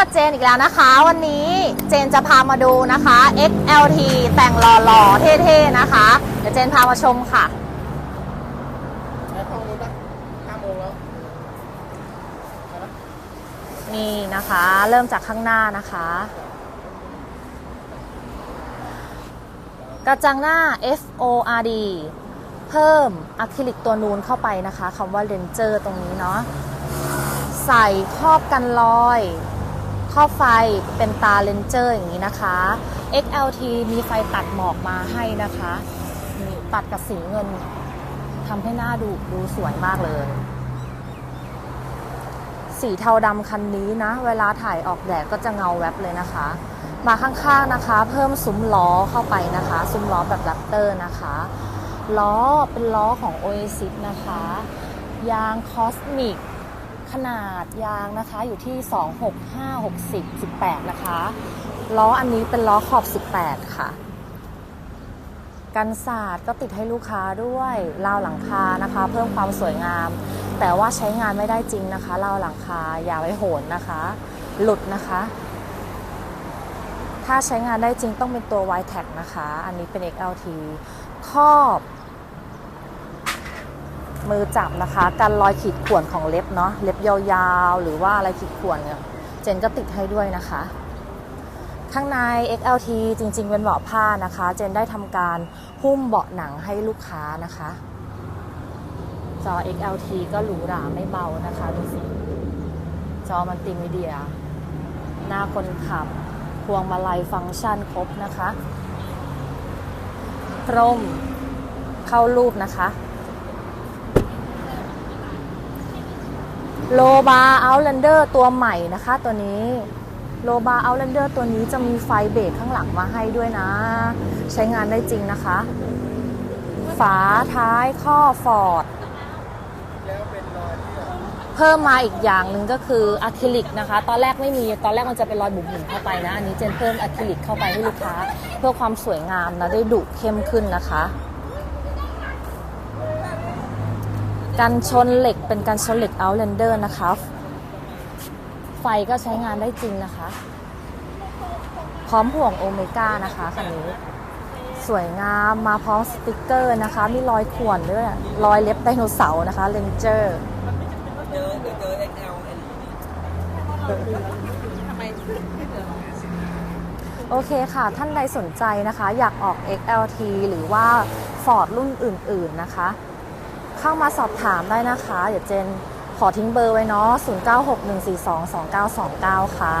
กับเจนอีกแล้วนะคะ วันนี้เจนจะพามาดูนะคะ XLT แต่งหล่อๆเท่ๆนะคะ เดี๋ยวเจนพามาชมค่ะในห้องนู้นนะห้าโมงแล้วนี่นะคะ เริ่มจากข้างหน้านะคะ กระจังหน้า FORD เพิ่มอะคริลิกตัวนูนเข้าไปนะคะคำว่าเลนเจอร์ตรงนี้เนาะใส่ครอบกันรอย ครอบไฟเป็นตาเลนเจอร์อย่างนี้นะคะ XLT มีไฟตัดหมอกมาให้นะคะนี่ตัดกับสีเงินทำให้หน้าดูดูสวยมากเลย สีเทาดำคันนี้นะ เวลาถ่ายออกแดดก็จะเงาแวบเลยนะคะ มาข้างๆนะคะ เพิ่มซุ้มล้อเข้าไปนะคะ ซุ้มล้อแบบแรปเตอร์นะคะ ล้อเป็นล้อของ Oasis นะคะ ยางคอสมิก ขนาดยางนะคะอยู่ที่ 265 60 18 นะคะ ล้ออันนี้เป็นล้อขอบ 18 ค่ะ กันศาสตร์ก็ติดให้ลูกค้าด้วยราวหลังคานะคะ เพิ่มความสวยงาม แต่ว่าใช้งานไม่ได้จริงนะคะราวหลังคาอย่าไว้โหนนะคะ หลุดนะคะ ถ้าใช้งานได้จริงต้องเป็นตัว y t a g นะคะ อันนี้เป็น XLT ครอบ มือจับนะคะกันรอยขีดข่วนของเล็บเนาะเล็บยาวๆ หรือว่าอะไรขีดข่วนเนี่ยเจนก็ติดให้ด้วยนะคะ ข้างใน XLT จริงๆ เป็นเบาะผ้านะคะ เจนได้ทำการหุ้มเบาะหนังให้ลูกค้านะคะจอ XLT ก็หรูหราไม่เบานะคะดูสิจอมันติมีเดีย หน้าคนขับ พวงมาลัยฟังก์ชันครบนะคะ พรมเข้ารูปนะคะ โลบาเอาเลนเดอร์ตัวใหม่นะคะตัวนี้โลบาเอาเลนเดอร์ตัวนี้จะมีไฟเบรกข้างหลังมาให้ด้วยนะ ใช้งานได้จริงนะคะ ฝาท้ายข้อฟอร์ดเป็นรอยที่แบบเพิ่มมาอีกอย่างหนึ่งก็คืออะคริลิกนะคะ ตอนแรกไม่มีตอนแรกมันจะเป็นรอยบุ๋มๆเข้าไปนะ อันนี้เจนเพิ่มอะคริลิกเข้าไปให้ลูกค้า เพื่อความสวยงามนะได้ดุเข้มขึ้นนะคะ กันชนเหล็กเป็นกันชนเหล็ก Outlander นะคะ ไฟก็ใช้งานได้จริงนะคะ พร้อมห่วงโอเมก้านะคะคันนี้ สวยงามมาพร้อมสติกเกอร์นะคะ มีรอยข่วนด้วยรอยเล็บไดโนเสาร์นะคะเลนเจอร์โอเคค่ะ ท่านใดสนใจนะคะ อยากออก XLT หรือว่า Ford รุ่นอื่น ๆ นะคะ เข้ามาสอบถามได้นะคะ เดี๋ยวเจนขอทิ้งเบอร์ไว้เนาะ0961422929 ค่ะ